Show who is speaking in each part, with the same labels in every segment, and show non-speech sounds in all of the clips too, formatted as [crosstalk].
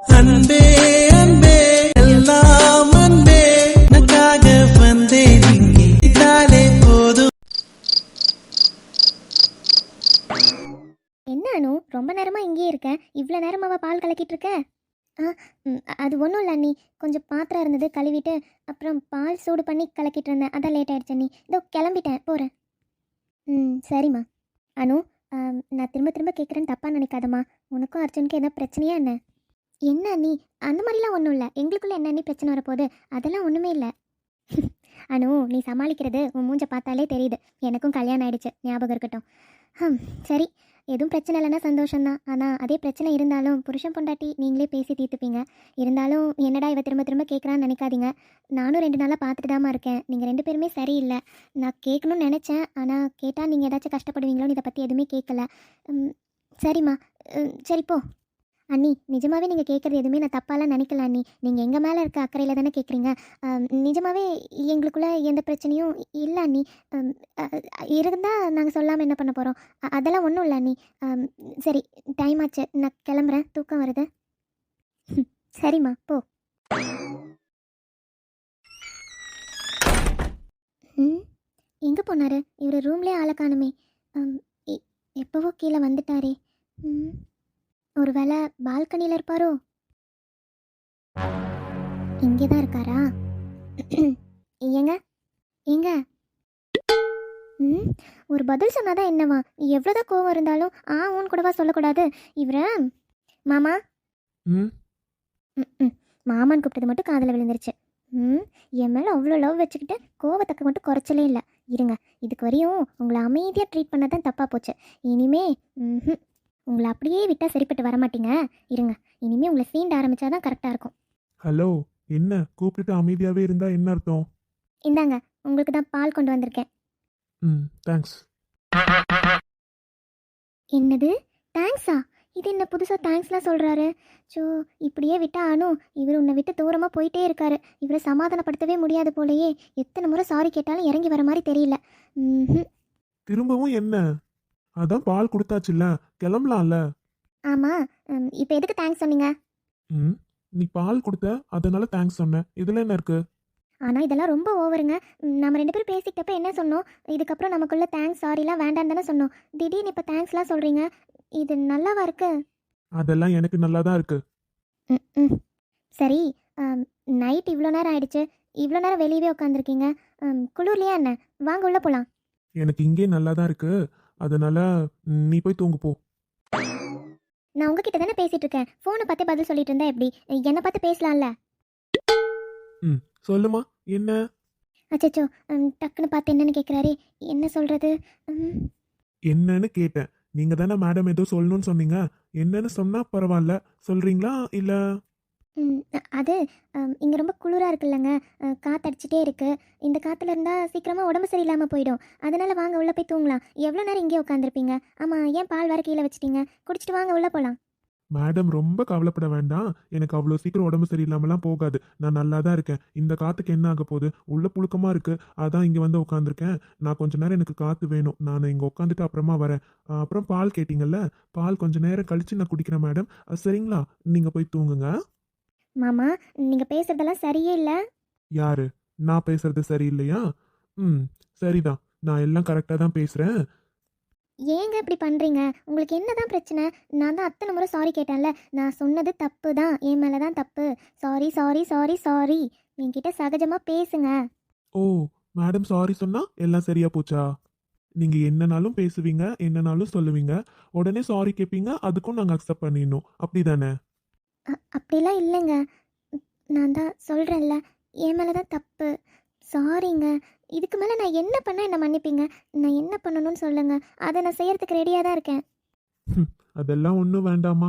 Speaker 1: அன்பே அன்பே எல்லாம் அன்பே. உனக்காக வந்தேன் இங்கே இதாலே போதும்.
Speaker 2: என்ன அனு ரொம்ப நேரமா இங்கேயே இருக்க? இவ்வளோ நேரமாவா பால் கலக்கிட்டு இருக்க? ஆ ம், அது ஒன்றும் இல்லை அண்ணி. கொஞ்சம் பாத்திரம் இருந்தது கழுவிட்டு அப்புறம் பால் சூடு பண்ணி கலக்கிட்டு இருந்தேன். அதான் லேட் ஆயிடுச்சு அண்ணி. இதோ கிளம்பிட்டேன். போகிறேன் ம் சரிம்மா. அனு ஆம், நான் திரும்ப திரும்ப கேட்குறேன்னு தப்பாக நினைக்காதம்மா. உனக்கும் அர்ஜுனுக்கு என்ன பிரச்சனையா என்ன? என்ன நீ? அந்த மாதிரிலாம் ஒன்றும் இல்லை. எங்களுக்குள்ளே என்ன பிரச்சனை வரப்போகுது. அதெல்லாம் ஒன்றுமே இல்லை. [laughs] அனு நீ சமாளிக்கிறது உன் மூஞ்ச பார்த்தாலே தெரியுது. எனக்கும் கல்யாணம் ஆயிடுச்சு. ஞாபகம் இருக்கட்டும். ஹம், சரி. எதுவும் பிரச்சனை இல்லைன்னா சந்தோஷம்தான். ஆனால் அதே பிரச்சனை இருந்தாலும் புருஷன் பொண்டாட்டி நீங்களே பேசி தீர்த்துப்பீங்க. இருந்தாலும் என்னடா இவ திரும்ப திரும்ப கேட்குறான்னு நினைக்காதீங்க. நானும் ரெண்டு நாளாக பார்த்துட்டு தாம்மா இருக்கேன். நீங்கள் ரெண்டு பேருமே சரியில்லை. நான் கேட்கணும்னு நினச்சேன். ஆனால் கேட்டால் நீங்கள் ஏதாச்சும் கஷ்டப்படுவீங்களோன்னு இதை பற்றி எதுவுமே கேட்கல. சரிம்மா. சரி போ. அண்ணி நிஜமாவே நீங்கள் கேட்குறது எதுவுமே நான் தப்பாலாம் நினைக்கல அண்ணி. நீங்கள் எங்கள் மேலே இருக்க அக்கறையில் தானே கேட்குறீங்க நிஜமாவே எங்களுக்குள்ள எந்த பிரச்சனையும் இல்லை அண்ணி. இருந்தால் நாங்கள் சொல்லாமல் என்ன பண்ண போகிறோம் அதெல்லாம் ஒன்றும் இல்லை அண்ணி. சரி டைம் ஆச்சு. நான் கிளம்புறேன். தூக்கம் வருது. சரிம்மா போ. ம் எங்கே போனாரு? இவர் ரூம்லேயே ஆளை காணுமே. எ- எப்போவோ கீழே வந்துட்டாரே. ம். ஒருவேளை பால்கனியில் இருப்பாரோ? இங்கே தான் இருக்காரா? ஏங்க ஏங்க. ம் ஒரு பதில் சொன்னாதான் என்னவா? எவ்வளோதான் கோவம் இருந்தாலும் ஆ ஊன் கூடவா சொல்லக்கூடாது. இவர மாமா?
Speaker 3: ம்.
Speaker 2: ம், ம் மாமான்னு கூப்பிட்டது மட்டும் காதில் விழுந்துருச்சு. ம் என் மேலே அவ்வளோ லவ் வச்சுக்கிட்டு கோவத்துக்கு மட்டும் குறைச்சலே இல்லை. இருங்க இதுக்கு வரையும் உங்களை அமைதியாக ட்ரீட் பண்ண தான் தப்பாக போச்சு. இனிமே ம்ஹும். உங்களை அப்படியே விட்டால் சரிப்பட்டு வர மாட்டீங்க இருங்க இனிமே உங்களை சீண்ட ஆரம்பிச்சாதான் கரெக்டாக இருக்கும்.
Speaker 3: ஹலோ என்ன? கூப்பிட்டுட்டு அமைதியாவே இருந்தா என்ன அர்த்தம்?
Speaker 2: இந்தாங்க உங்களுக்கு தான் பால் கொண்டு வந்திருக்கேன்.
Speaker 3: ம் தேங்க்ஸ்
Speaker 2: என்னது? தேங்க்ஸா இது என்ன புதுசாக தேங்க்ஸ்லாம் சொல்கிறாரு ஸோ இப்படியே விட்டா அனு இவர் உன்னை விட்டு தூரமாக போயிட்டே இருக்காரு. இவரை சமாதானப்படுத்தவே முடியாது போலயே. எத்தனை முறை சாரி கேட்டாலும் இறங்கி வர மாதிரி தெரியல.
Speaker 3: திரும்பவும் என்ன? அதான் பால் கொடுத்தாச்சுல்ல கிளம்பலாம்ல.
Speaker 2: ஆமாம் இப்போ எதுக்கு தேங்க்ஸ் சொன்னீங்க?
Speaker 3: ம் நீ பால் கொடுத்த அதனால தேங்க்ஸ் சொன்னேன். இதுல என்ன இருக்கு?
Speaker 2: ஆனால் இதெல்லாம் ரொம்ப ஓவருங்க. நம்ம ரெண்டு பேரும் பேசிக்கிட்டப்ப என்ன சொன்னோம்? இதுக்கப்புறம் நமக்குள்ள தேங்க்ஸ் சாரிலாம் வேண்டாம் தானே சொன்னோம். திடீர்னு இப்போ தேங்க்ஸ்லாம் சொல்கிறீங்க இது நல்லாவா இருக்கு?
Speaker 3: அதெல்லாம் எனக்கு நல்லா தான் இருக்கு.
Speaker 2: ம். சரி நைட் இவ்வளோ நேரம் ஆயிடுச்சு. இவ்வளோ நேரம் வெளியவே உட்காந்துருக்கீங்க குளிர்லையா என்ன? வாங்க உள்ளே போகலாம்
Speaker 3: எனக்கு இங்கே நல்லா தான் இருக்கு. அதனால ம், நீ போய் தூங்கு போ.
Speaker 2: நான் உங்ககிட்ட தானே பேசிட்டு இருக்கேன். ஃபோனை பார்த்து பதில் சொல்லிட்டு இருந்தா எப்படி? என்னை பார்த்து பேசலாம்ல?
Speaker 3: ம் சொல்லுமா. என்ன?
Speaker 2: அச்சச்சோ ம், டக்குன்னு பார்த்து என்னன்னு கேட்குறாரு என்ன சொல்கிறது
Speaker 3: என்னன்னு கேட்டேன். நீங்க தானே மேடம் ஏதோ சொல்லணும்னு சொன்னீங்க. என்னன்னு சொன்னா பரவாயில்ல. சொல்றீங்களா? இல்ல?
Speaker 2: அது இங்கே ரொம்ப குளிராக இருக்குல்லங்க. காற்றடிச்சிட்டே இருக்குது இந்த காற்றுல இருந்தால் சீக்கிரமாக உடம்பு சரியில்லாமல் போயிடும். அதனால் வாங்க உள்ளே போய் தூங்கலாம். எவ்வளோ நேரம் இங்கே உட்காந்துருப்பீங்க ஆமாம் ஏன் பால் வர கீழே வச்சிட்டீங்க? குடிச்சிட்டு வாங்க உள்ளே போகலாம்
Speaker 3: மேடம் ரொம்ப கவலைப்பட வேண்டாம். எனக்கு அவ்வளோ சீக்கிரம் உடம்பு சரியில்லாமலாம் போகாது. நான் நல்லா தான் இருக்கேன். இந்த காற்றுக்கு என்ன ஆக போகுது? உள்ள புழுக்கமாக இருக்குது அதான் இங்கே வந்து உட்காந்துருக்கேன் நான் கொஞ்ச நேரம் எனக்கு காற்று வேணும். நான் இங்கே உட்காந்துட்டு அப்புறமா வரேன். அப்புறம் பால் கேட்டிங்கல்ல? பால் கொஞ்சம் நேரம் கழித்து நான் குடிக்கிறேன் மேடம். சரிங்களா? நீங்கள் போய் தூங்குங்க.
Speaker 2: மாமா நீங்கள் பேசுறதெல்லாம் சரியே இல்லை?
Speaker 3: யாரு? நான் பேசுறது சரியில்லையா? ம் சரிதான். நான் எல்லாம் கரெக்டாக தான் பேசுறேன்.
Speaker 2: ஏங்க இப்படி பண்ணுறீங்க உங்களுக்கு என்ன தான் பிரச்சனை? நான் தான் அத்தனை முறை சாரி கேட்டேன்ல. நான் சொன்னது தப்பு தான் என் மேலே தான் தப்பு. சாரி சாரி சாரி சாரி என்கிட்ட சகஜமாக பேசுங்க.
Speaker 3: ஓ மேடம் சாரி சொன்னா எல்லாம் சரியா போச்சா? நீங்க என்னனாலும் பேசுவீங்க என்னனாலும் சொல்லுவீங்க. உடனே சாரி கேட்பீங்க அதுக்கும் நாங்க அக்செப்ட் பண்ணிடணும். அப்படிதானே?
Speaker 2: அ- அப்படிலாம் இல்லைங்க. நான் தான் சொல்கிறேன்ல என் மேலே தான் தப்பு. சாரிங்க இதுக்கு மேலே நான் என்ன பண்ணால் என்ன மன்னிப்பீங்க? நான் என்ன பண்ணணும்னு சொல்லுங்கள் அதை நான் செய்யறதுக்கு ரெடியாக தான் இருக்கேன்.
Speaker 3: அதெல்லாம் ஒன்றும் வேண்டாமா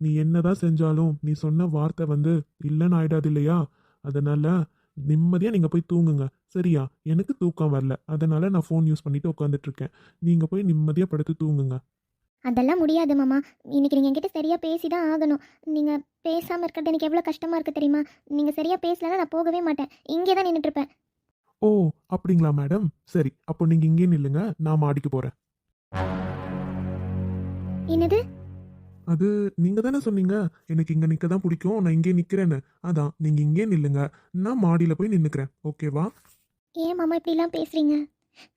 Speaker 3: நீ என்னதான் செஞ்சாலும் நீ சொன்ன வார்த்தை வந்து இல்லைன்னு ஆயிடாது இல்லையா? அதனால நிம்மதியாக நீங்கள் போய் தூங்குங்க. சரியா? எனக்கு தூக்கம் வரல. அதனால நான் ஃபோன் யூஸ் பண்ணிட்டு உட்காந்துட்டு இருக்கேன். நீங்கள் போய் நிம்மதியாக படுத்து தூங்குங்க.
Speaker 2: அதெல்லாம் முடியாது மாமா. இன்னைக்கு நீங்கள் என்கிட்ட சரியாக பேசி தான் ஆகணும். நீங்கள் பேசாமல் இருக்கிறது எனக்கு எவ்வளோ கஷ்டமாக இருக்குது தெரியுமா? நீங்கள் சரியாக பேசலைன்னா நான் போகவே மாட்டேன். இங்கே தான் நின்றுட்டுருப்பேன்
Speaker 3: ஓ அப்படிங்களா மேடம்? சரி அப்போ நீங்க இங்கே நில்லுங்க. நான் மாடிக்கு போறேன்.
Speaker 2: என்னது?
Speaker 3: அது நீங்க தானே சொன்னீங்க? எனக்கு இங்க நிக்க தான் பிடிக்கும். நான் இங்கே நிக்கிறேன்னு. அதான் நீங்க இங்கே நில்லுங்க. நான் மாடியில போய் நின்னுக்கிறேன். ஓகேவா?
Speaker 2: ஏன் மாமா இப்படிலாம் பேசுறீங்க?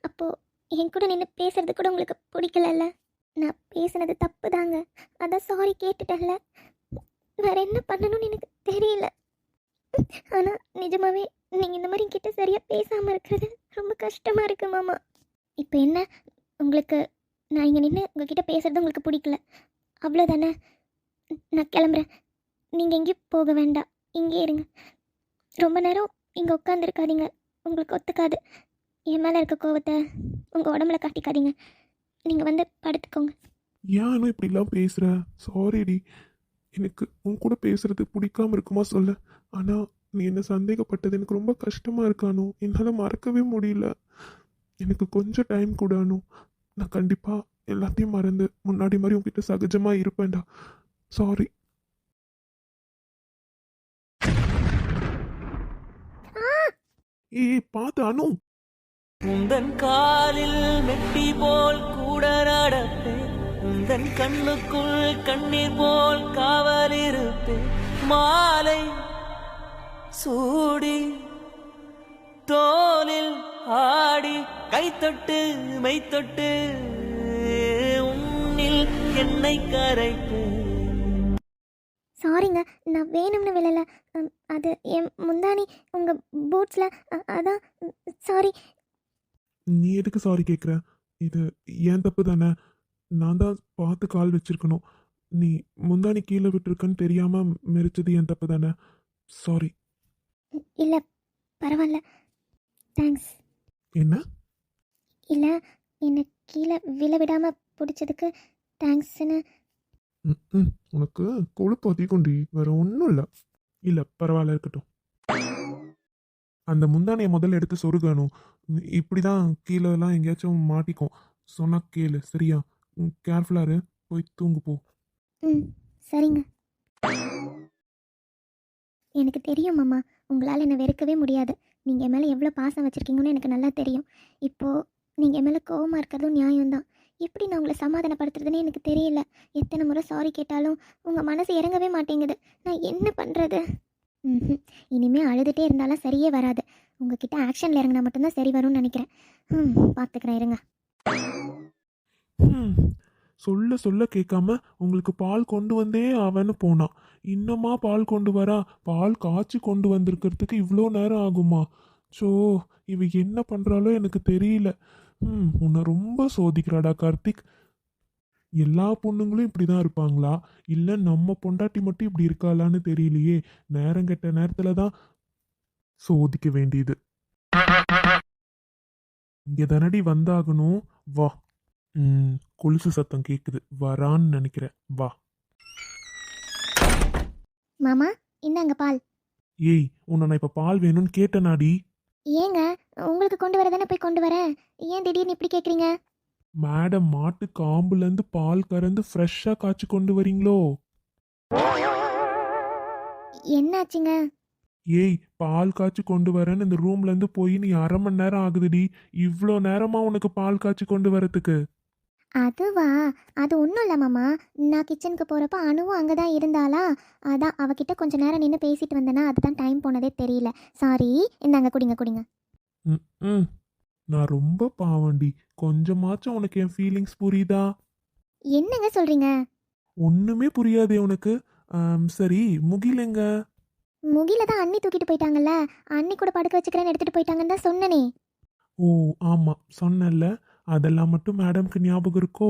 Speaker 2: அப்போ என் கூட நின்று பேசுறது கூட உங்களுக்கு பிடிக்கலல்ல? நான் பேசுனது தப்பு தாங்க அதான் சாரி கேட்டுட்டேன்ல. வேற என்ன பண்ணணும்னு எனக்கு தெரியல. ஆனால் நிஜமாவே நீங்கள் இந்த மாதிரி கிட்ட சரியாக பேசாமல் இருக்கிறது ரொம்ப கஷ்டமாக இருக்கு மாமா. இப்போ என்ன? உங்களுக்கு நான் இங்கே நின்று உங்ககிட்ட பேசுகிறது உங்களுக்கு பிடிக்கல. அவ்வளோதானே நான் கிளம்புறேன். நீங்கள் எங்கேயும் போக வேண்டாம். இங்கே இருங்க. ரொம்ப நேரம் இங்கே உட்காந்துருக்காதீங்க உங்களுக்கு ஒத்துக்காது. என் மேலே இருக்க கோவத்தை உங்கள் உடம்புல காட்டிக்காதீங்க. நீங்கள் வந்து படுத்துக்கோங்க.
Speaker 3: ஏன் இப்படிலாம் பேசுற? சாரிடி எனக்கு உன் கூட பேசுறது பிடிக்காம இருக்குமா சொல்ல? ஆனா நீ என்ன சந்தேகப்பட்டது? எனக்கு ரொம்ப கஷ்டமா இருக்கானோ என்னால மறக்கவே முடியல. எனக்கு கொஞ்சம் டைம் கூட அனு. நான் கண்டிப்பா எல்லாத்தையும் மறந்து முன்னாடி மாதிரி உன்கிட்ட சகஜமா இருப்பேன்டா. சாரி ஏய் பார்த்து அனு.
Speaker 4: உந்தன் காலில் மெட்டி போல் கூட நடப்பேன் உந்தன் கண்ணுக்குள் கண்ணீர் போல் காவல் இருப்பேன். மாலை சூடி தோலில் ஆடி கைத்தொட்டு மெய்த்தொட்டு உன்னில் என்னை கரைப்பேன்.
Speaker 2: சாரிங்க நான் வேணும்னு விழல. அது என் முந்தானி உங்கள் பூட்ஸில் அதான் சாரி
Speaker 3: நீ எதுக்கு சாரி கேட்குற இது ஏன் தப்பு தானே? நான் தான் பார்த்து கால் வச்சிருக்கணும். நீ முந்தானி கீழே விட்டுருக்கன்னு தெரியாம மெரிச்சது என் தப்பு தானே? சாரி
Speaker 2: இல்லை பரவாயில்ல. தேங்க்ஸ்
Speaker 3: என்ன?
Speaker 2: இல்லை என்னை கீழே விழ விடாமல் பிடிச்சதுக்கு தேங்க்ஸ்னு
Speaker 3: உனக்கு கொழுப்பு அதிகம்டி. வேற ஒன்றும் இல்லை. இல்லை பரவாயில்ல இருக்கட்டும். அந்த முந்தானையை முதல்ல எடுத்து சொருகணும். இப்படி தான் கீழெல்லாம் எங்கேயாச்சும் மாட்டிக்கும். சொன்னா கேளு சரியா? கேர்ஃபுல்லாக இரு. போய் தூங்கு போ.
Speaker 2: ம் சரிங்க. எனக்கு தெரியும் மாமா. உங்களால் என்னை வெறுக்கவே முடியாது. நீங்கள் என் மேலே எவ்வளோ பாசம் வச்சுருக்கீங்கன்னு எனக்கு நல்லா தெரியும். இப்போது நீங்கள் என் மேலே கோவமாக இருக்கிறதும் நியாயம்தான். எப்படி நான் உங்களை சமாதானப்படுத்துறதுன்னு எனக்கு தெரியல. எத்தனை முறை சாரி கேட்டாலும் உங்கள் மனசு இறங்கவே மாட்டேங்குது. நான் என்ன பண்ணுறது ம் இனிமேல் அழுதுகிட்டே இருந்தாலும் சரியே வராது. உங்ககிட்ட ஆக்ஷனில் இறங்கினா மட்டும்தான் சரி வரும்னு நினைக்கிறேன். ம் பார்த்துக்கிறேன் இருங்க.
Speaker 3: ம் சொல்ல சொல்ல கேட்காம உங்களுக்கு பால் கொண்டு வந்தே அவன்னு போனான் இன்னமா பால் கொண்டு வரா? பால் காய்ச்சி கொண்டு வந்திருக்கிறதுக்கு இவ்வளோ நேரம் ஆகுமா? சோ இவ என்ன பண்றாளோ எனக்கு தெரியல. ம் உன்னை ரொம்ப சோதிக்கிறாடா கார்த்திக். எல்லா பொண்ணுங்களும் இப்படிதான் இருப்பாங்களா? இல்ல நம்ம பொண்டாட்டி மட்டும் இப்படி இருக்காளான்னு தெரியலையே. நேரம் கெட்ட நேரத்துல தான் சோதிக்க வேண்டியது. இங்க தானடி வந்தாகணும். வா. ம் கொலுசு சத்தம் கேக்குது. வரான்னு நினைக்கிறேன். வா.
Speaker 2: மாமா இந்தாங்க பால்.
Speaker 3: ஏய் உன்னை நான் இப்ப பால் வேணும்னு கேட்டனாடி.
Speaker 2: ஏங்க உங்களுக்கு கொண்டு வர தானே போய் கொண்டு வரேன்? ஏன் திடீர்னு இப்படி கேட்குறீங்க
Speaker 3: மேடம் மாட்டு காம்புல இருந்து பால் கறந்து ஃப்ரெஷ்ஷா காய்ச்சி கொண்டு வரீங்களோ?
Speaker 2: என்னாச்சுங்க?
Speaker 3: ஏய் பால் காய்ச்சி கொண்டு வரேன்னு இந்த ரூம்ல இருந்து போய் நீ அரை மணி நேரம் ஆகுதுடி. இவ்வளோ நேரமா உனக்கு பால் காய்ச்சி கொண்டு வரதுக்கு
Speaker 2: அதுவா? அது ஒன்றும் இல்லை மாமா. நான் கிச்சனுக்கு போகிறப்ப அணுவும் அங்கே தான் இருந்தாளா? அதான் அவகிட்ட கொஞ்ச நேரம் நின்று பேசிட்டு வந்தேனா அதுதான் டைம் போனதே தெரியல. சாரி இந்தாங்க குடிங்க குடிங்க.
Speaker 3: ம், ம். நான் ரொம்ப பாவண்டி. கொஞ்சமாச்சும் உனக்கு என் ஃபீலிங்ஸ் புரியுதா?
Speaker 2: என்னங்க சொல்கிறீங்க
Speaker 3: ஒண்ணுமே புரியாதே உனக்கு. ஆம், சரி முகிலெங்க
Speaker 2: முகில தான் அண்ணி தூக்கிட்டு போயிட்டாங்கல்ல. அண்ணி கூட படுக்க வச்சுக்கிறேன்னு எடுத்துகிட்டு போயிட்டாங்கன்னு தான் சொன்னனே.
Speaker 3: ஓ ஆமா சொன்னேன்ல. அதெல்லாம் மட்டும் மேடம்க்கு ஞாபகம் இருக்கோ?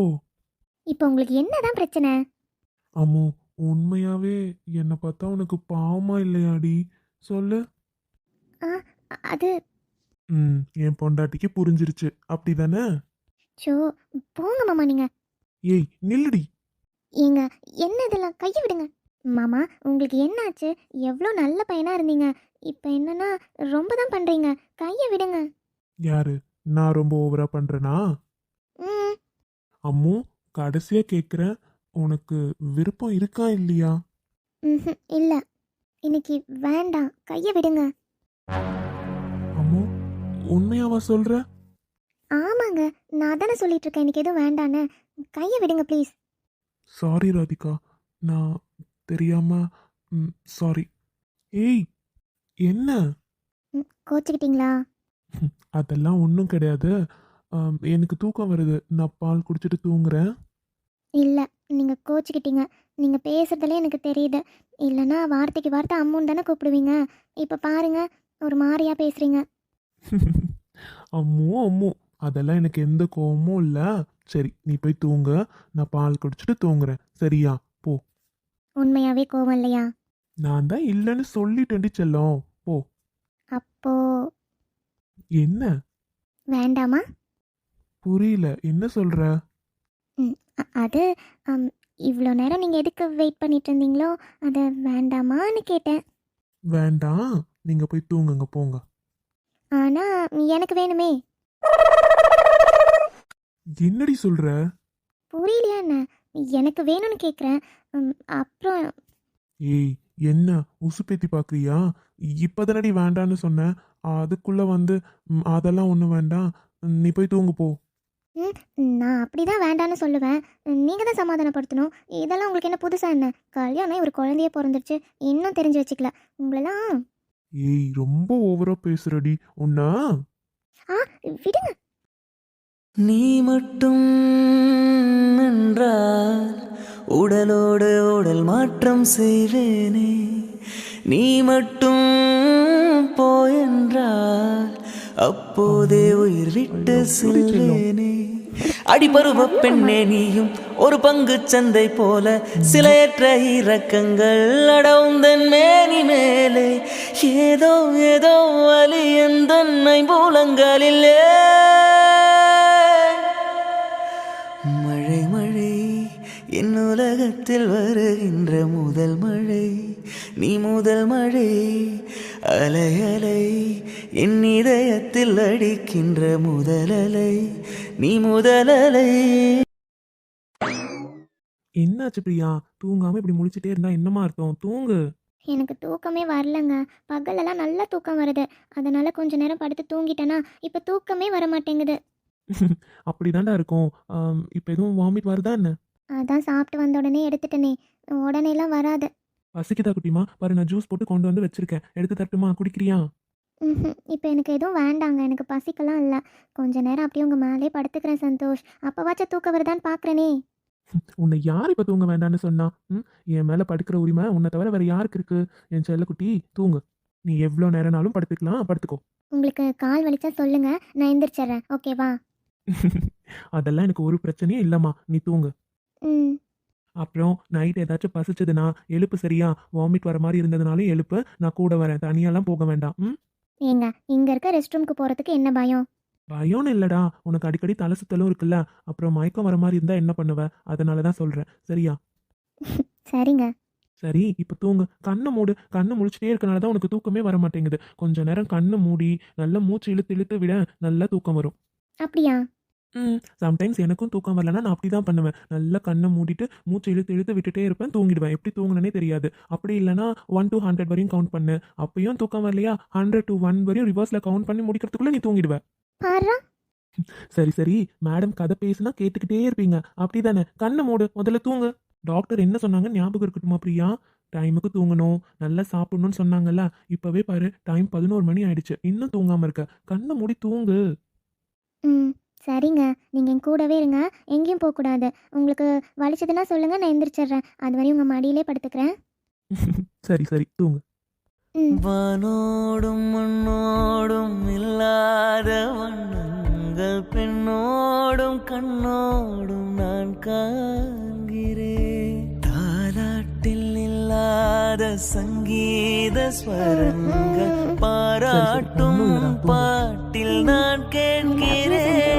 Speaker 2: இப்போ உங்களுக்கு என்னதான் பிரச்சனை?
Speaker 3: அம்மோ உண்மையாவே என்னை பார்த்தா உனக்கு பாவமா இல்லையாடி? சொல்லு.
Speaker 2: அ- அது
Speaker 3: ம் என் பொண்டாட்டிக்கு புரிஞ்சிருச்சு. அப்படிதானே?
Speaker 2: ஷோ போங்க மாமா நீங்கள்
Speaker 3: ஏய் நில்லுடி.
Speaker 2: ஏங்க என்ன இதெல்லாம்? கையை விடுங்க. மாமா உங்களுக்கு என்னாச்சு? எவ்வளோ நல்ல பையனாக இருந்தீங்க. இப்போ என்னன்னா ரொம்ப தான் பண்ணுறீங்க கையை விடுங்க.
Speaker 3: யாரு? நான் ரொம்ப ஓவரா பண்றேனா?
Speaker 2: ம்.
Speaker 3: அம்மு கடைசியா கேக்குறேன். உனக்கு விருப்பம் இருக்கா இல்லையா?
Speaker 2: ம்ஹும், இல்லை. இன்னைக்கு வேண்டாம். கையை விடுங்க.
Speaker 3: உண்மையாவா சொல்ற?
Speaker 2: ஆமாங்க. நான் தானே சொல்லிட்டு இருக்கேன் இன்னைக்கு எதுவும் வேண்டான்னு. கையை விடுங்க ப்ளீஸ்
Speaker 3: சாரி ராதிகா. நான் தெரியாம சாரி ஏய் என்ன?
Speaker 2: கோச்சிக்கிட்டீங்களா? [laughs]
Speaker 3: அதெல்லாம் ஒன்றும் கிடையாது. ஆம், எனக்கு தூக்கம் வருது. நான் பால் குடிச்சிட்டு தூங்குறேன்.
Speaker 2: இல்லை நீங்கள் கோச்சிக்கிட்டீங்க. நீங்கள் பேசுகிறதுலே எனக்கு தெரியுது. இல்லைன்னா வார்த்தைக்கு வார்த்தை அம்முன்னு தானே கூப்பிடுவீங்க. இப்போ பாருங்க ஒரு மாதிரியா பேசுகிறீங்க [laughs]
Speaker 3: அம்மோ அம்மோ. அதெல்லாம் எனக்கு எந்த கோவமும் இல்லை. சரி நீ போய் தூங்கு. நான் பால் குடிச்சிட்டு தூங்குறேன். சரியா? போ.
Speaker 2: உண்மையாகவே கோவம் இல்லையா?
Speaker 3: நான் தான் இல்லைன்னு சொல்லிட்டேன்டி செல்லம். போ.
Speaker 2: அப்போ?
Speaker 3: என்ன?
Speaker 2: வேண்டாமா?
Speaker 3: புரியல. என்ன சொல்ற?
Speaker 2: அ- அது இவ்வளோ நேரம் நீங்கள் எதுக்கு வெயிட் பண்ணிட்டு இருந்தீங்களோ? அதை வேண்டாமான்னு கேட்டேன்.
Speaker 3: வேண்டாம். நீங்க போய் தூங்குங்க போங்க.
Speaker 2: ஆனால் எனக்கு வேணுமே.
Speaker 3: என்னடி சொல்ற?
Speaker 2: புரியலையா என்ன எனக்கு வேணும்னு கேட்குறேன் அப்புறம்
Speaker 3: ஏய் என்ன உசுப்பேத்தி பாக்குறியா? இப்பதானடி வேண்டான்னு சொன்னேன் அதுக்குள்ள வந்து அதெல்லாம் ஒன்றும் வேண்டாம். நீ போய் தூங்கு போ.
Speaker 2: நான் அப்படி தான் வேண்டான்னு சொல்லுவேன். நீங்கள் தான் சமாதானப்படுத்தணும். இதெல்லாம் உங்களுக்கு என்ன புதுசாக என்ன? கல்யாணம் ஒரு குழந்தைய பிறந்துருச்சு. இன்னும் தெரிஞ்சு வச்சுக்கல. உங்களெல்லாம்
Speaker 3: ஏய் ரொம்ப ஓவரா பேசுறடி. உன்னா?
Speaker 2: ஆ விடுங்க.
Speaker 4: நீ மட்டும் என்றால் உடலோடு உடல் மாற்றம் செய்வேனே. நீ மட்டும் போயென்றால் அப்போதே உயிர் விட்டு செல்வேனே. அடிபருவ பெண்ணே நீயும் ஒரு பங்கு சந்தை போல சிலையற்ற இறக்கங்கள் அடவுந்தன் மேனி மேலே. ஏதோ ஏதோ வலி எந்த ஐம்பூலங்களிலே. உலகத்தில் வருகின்ற முதல் மழை. நீ முதல் மழை அலை அலை. என் இதயத்தில் அடிக்கின்ற முதல் அலை. நீ முதல் அலை.
Speaker 3: என்னாச்சு பிரியா? தூங்காம இப்படி முழிச்சிட்டே இருந்தா என்னமா அர்த்தம்? தூங்கு.
Speaker 2: எனக்கு தூக்கமே வரலங்க. பகலெல்லாம் நல்லா தூக்கம் வருது. அதனால கொஞ்ச நேரம் படுத்து தூங்கிட்டேனா இப்போ தூக்கமே வர மாட்டேங்குது [laughs]
Speaker 3: அப்படிதான்டா இருக்கும். இப்ப எதுவும் வாமிட் வருதா என்ன?
Speaker 2: அதான் சாப்பிட்டு வந்த உடனே எடுத்துட்டேனே. உடனேலாம் வராது.
Speaker 3: பசிக்குதா குட்டிமா? பாரு நான் ஜூஸ் போட்டு கொண்டு வந்து வச்சிருக்கேன். எடுத்து தட்டுமா குடிக்கிறியா?
Speaker 2: இப்போ எனக்கு எதுவும் வேண்டாங்க. எனக்கு பசிக்கலாம் இல்லை. கொஞ்ச நேரம் அப்படியே உங்கள் மேலே படுத்துக்கிறேன் சந்தோஷ். அப்போவாச்சும் தூக்கம் வருதான்னு பார்க்குறேனே
Speaker 3: உன்னை யார் இப்ப தூங்க வேண்டாம்னு சொன்னா? என் மேல படுக்கிற உரிமை உன்னை தவிர வேற யாருக்கு இருக்கு? என் செல்லக்குட்டி தூங்கு. நீ எவ்வளோ நேரம்னாலும் படுத்துக்கலாம். படுத்துக்கோ.
Speaker 2: உங்களுக்கு கால் வலிச்சா சொல்லுங்க. நான் எந்திரிச்சிடுறேன். ஓகேவா? [laughs]
Speaker 3: அதெல்லாம் எனக்கு ஒரு பிரச்சனையும் இல்லம்மா. நீ தூங்கு.
Speaker 2: ம்.
Speaker 3: அப்புறம் நைட் ஏதாச்சும் பசிச்சதுன்னா எழுப்பு சரியா வாமிட் வர மாதிரி இருந்ததுனாலும் எழுப்பு. நான் கூட வரேன். தனியாலாம் போக வேண்டாம். ம்?
Speaker 2: ஏங்க இங்கே இருக்க ரெஸ்ட் ரூமுக்கு போகிறதுக்கு என்ன பயம்?
Speaker 3: பயம்னு இல்லடா. உனக்கு அடிக்கடி தலை சுத்தலும் இருக்குல்ல. அப்புறம் மயக்கம் வர மாதிரி இருந்தா என்ன பண்ணுவ? அதனால தான் சொல்றேன். சரியா? [laughs]
Speaker 2: சரிங்க.
Speaker 3: சரி இப்போ தூங்கு. கண்ணை மூடு. கண்ணை முழிச்சிட்டே இருக்கனால தான் உனக்கு தூக்கமே வர மாட்டேங்குது. கொஞ்ச நேரம் கண்ணை மூடி நல்லா மூச்சு இழுத்து இழுத்து விட நல்லா தூக்கம் வரும்.
Speaker 2: அப்படியா?
Speaker 3: ம். சம்டைம்ஸ் எனக்கும் தூக்கம் வரலன்னா நான் அப்படி தான் பண்ணுவேன். நல்லா கண்ணை மூடிட்டு மூச்சு இழுத்து இழுத்து விட்டுட்டே இருப்பேன் தூங்கிடுவேன். எப்படி தூங்குனனே தெரியாது. அப்படி இல்லைன்னா ஒன் to ஹண்ட்ரட் வரையும் கவுண்ட் பண்ணு. அப்பயும் தூக்கம் வரலையா? ஹண்ட்ரட் to ஒன் வரையும் ரிவர்ஸில் கவுண்ட் பண்ணி முடிக்கிறதுக்குள்ளே நீ தூங்கிடுவ.
Speaker 2: பாரு.
Speaker 3: சரி சரி. மேடம் கதை பேசுனா கேட்டுக்கிட்டே இருப்பீங்க. அப்படிதானே? கண்ணை மூடு. முதல்ல தூங்கு. டாக்டர் என்ன சொன்னாங்க? ஞாபகம் இருக்கட்டுமா பிரியா? டைமுக்கு தூங்கணும். நல்லா சாப்பிடணும்னு சொன்னாங்கல்ல. இப்பவே பாரு டைம் பதினோரு மணி ஆயிடுச்சு. இன்னும் தூங்காம இருக்க. கண்ணை மூடி தூங்கு.
Speaker 2: ம். சரிங்க நீங்கள் என் கூடவே இருங்க. எங்கேயும் போகக்கூடாது. உங்களுக்கு வலிச்சதுன்னா சொல்லுங்கள் நான் எந்திரிச்சிடுறேன். அது வரையும் உங்கள் மடியிலே படுத்துக்கிறேன். [laughs]
Speaker 3: சரி சரி. தூங்கு.
Speaker 4: வானோடும் மண்ணோடும் இல்லாத வண்ணங்கள் பெண்ணோடும் கண்ணோடும் நான் காண்கிறேன். தாலாட்டில் இல்லாத சங்கீத ஸ்வரங்கள் பாராட்டும் பாட்டில் நான் கேட்கிறேன்.